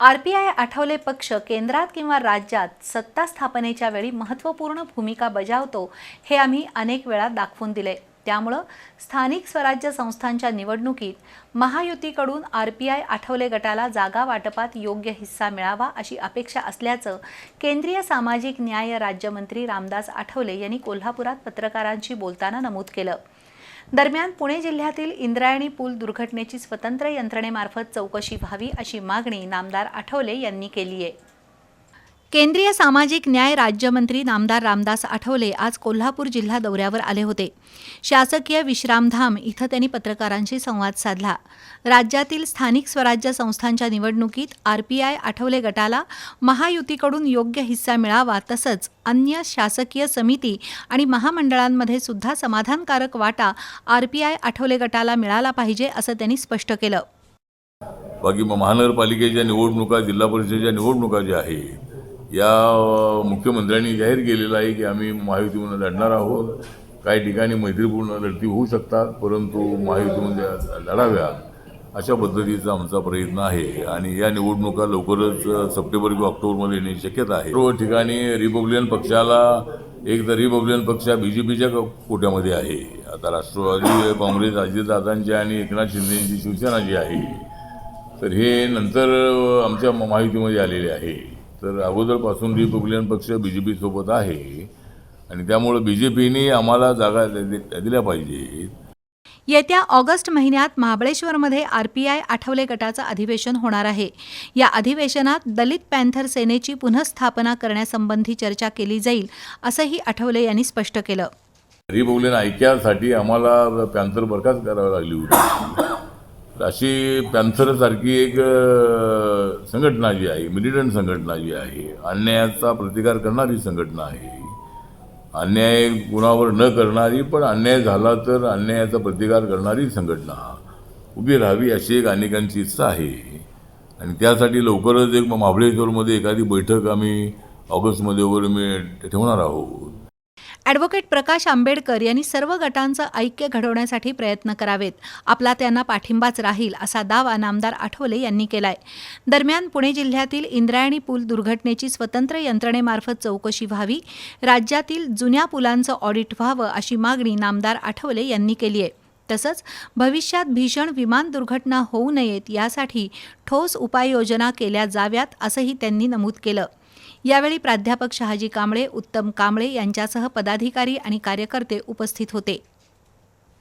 R P I Athawale पक्ष केंद्रात किंवा राज्यात सत्ता स्थापनेच्या वेळी महत्त्वपूर्ण भूमिका बजावतो हे आम्ही अनेक वेळा दाखवून दिले. त्यामुळं स्थानिक स्वराज्य संस्थांच्या निवडणुकीत महायुतीकडून आर पी आय आठवले गटाला जागा वाटपात योग्य हिस्सा मिळावा अशी अपेक्षा असल्याचं केंद्रीय सामाजिक न्याय राज्यमंत्री रामदास आठवले यांनी कोल्हापुरात पत्रकारांशी बोलताना नमूद केलं. दरम्यान पुणे जिल्ह्यातील इंद्रायणी पूल दुर्घटनेची स्वतंत्र यंत्रणेमार्फत चौकशी व्हावी अशी मागणी नामदार आठवले यांनी केली आहे केंद्रीय सामाजिक न्याय राज्यमंत्री नामदार रामदास आठवले आज कोल्हापूर जिल्हा दौऱ्यावर आले होते. शासकीय विश्रामधाम इथं त्यांनी पत्रकारांशी संवाद साधला. राज्यातील स्थानिक स्वराज्य संस्थांच्या निवडणुकीत आर पी आय आठवले गटाला महायुतीकडून योग्य हिस्सा मिळावा तसंच अन्य शासकीय समिती आणि महामंडळांमध्ये सुद्धा समाधानकारक वाटा आर पी आय आठवले गटाला मिळाला पाहिजे असं त्यांनी स्पष्ट केलं. बाकी महानगरपालिकेच्या निवडणुका जिल्हा परिषदेच्या निवडणुका ज्या आहेत या मुख्यमंत्र्यांनी जाहीर केलेलं आहे की आम्ही महायुतीमध्ये लढणार आहोत. काही ठिकाणी मैत्रीपूर्ण लढती होऊ शकतात परंतु महायुतीमध्ये लढाव्या अशा पद्धतीचा आमचा प्रयत्न आहे. आणि या निवडणुका लवकरच सप्टेंबर किंवा ऑक्टोबरमध्ये येण्याची शक्यता आहे. सर्व ठिकाणी रिपब्लिकन पक्षाला एक तर रिपब्लिकन पक्ष बी जे पीच्या कोट्यामध्ये आहे. आता राष्ट्रवादी काँग्रेस अजितदादांची आणि एकनाथ शिंदेची शिवसेना जी आहे तर हे नंतर आमच्या महायुतीमध्ये आलेले आहे. तर अगोदरपासून रिपब्लिकन पक्ष बी जे पीसोबत आहे. आणि त्यामुळं बी जे पीने आम्हाला जागा दिल्या पाहिजेत. येत्या ऑगस्ट महिन्यात महाबळेश्वरमध्ये आर पी आय आठवले गटाचं अधिवेशन होणार आहे. या अधिवेशनात दलित पॅन्थर सेनेची पुनःस्थापना करण्यासंबंधी चर्चा केली जाईल असंही आठवले यांनी स्पष्ट केलं. रिपब्लिकन ऐक्यासाठी आम्हाला पॅन्थर बरखास्त करावी लागली होती. अशी पॅन्थरसारखी एक संघटना जी आहे मिलिटंट संघटना जी आहे अन्यायाचा प्रतिकार करणारी संघटना आहे. अन्याय कुणावर न करणारी पण अन्याय झाला तर अन्यायाचा प्रतिकार करणारी संघटना उभी राहावी अशी एक अनेकांची इच्छा आहे. आणि त्यासाठी लवकरच एक महाबळेश्वरमध्ये एखादी बैठक आम्ही ऑगस्टमध्ये वगैरे मी ठेवणार आहोत. ॲडव्होकेट प्रकाश आंबेडकर यांनी सर्व गटांचं ऐक्य घडवण्यासाठी प्रयत्न करावेत. आपला त्यांना पाठिंबाच राहील असा दावा नामदार आठवले यांनी केलाय. दरम्यान पुणे जिल्ह्यातील इंद्रायणी पूल दुर्घटनेची स्वतंत्र यंत्रणेमार्फत चौकशी व्हावी राज्यातील जुन्या पुलांचं ऑडिट व्हावं अशी मागणी नामदार आठवले यांनी केली आहे. तसंच भविष्यात भीषण विमान दुर्घटना होऊ नयेत यासाठी ठोस उपाययोजना केल्या जाव्यात असंही त्यांनी नमूद केलं. यावेळी प्राध्यापक शहाजी कांबळे उत्तम कांबळे यांच्यासह पदाधिकारी आणि कार्यकर्ते उपस्थित होते.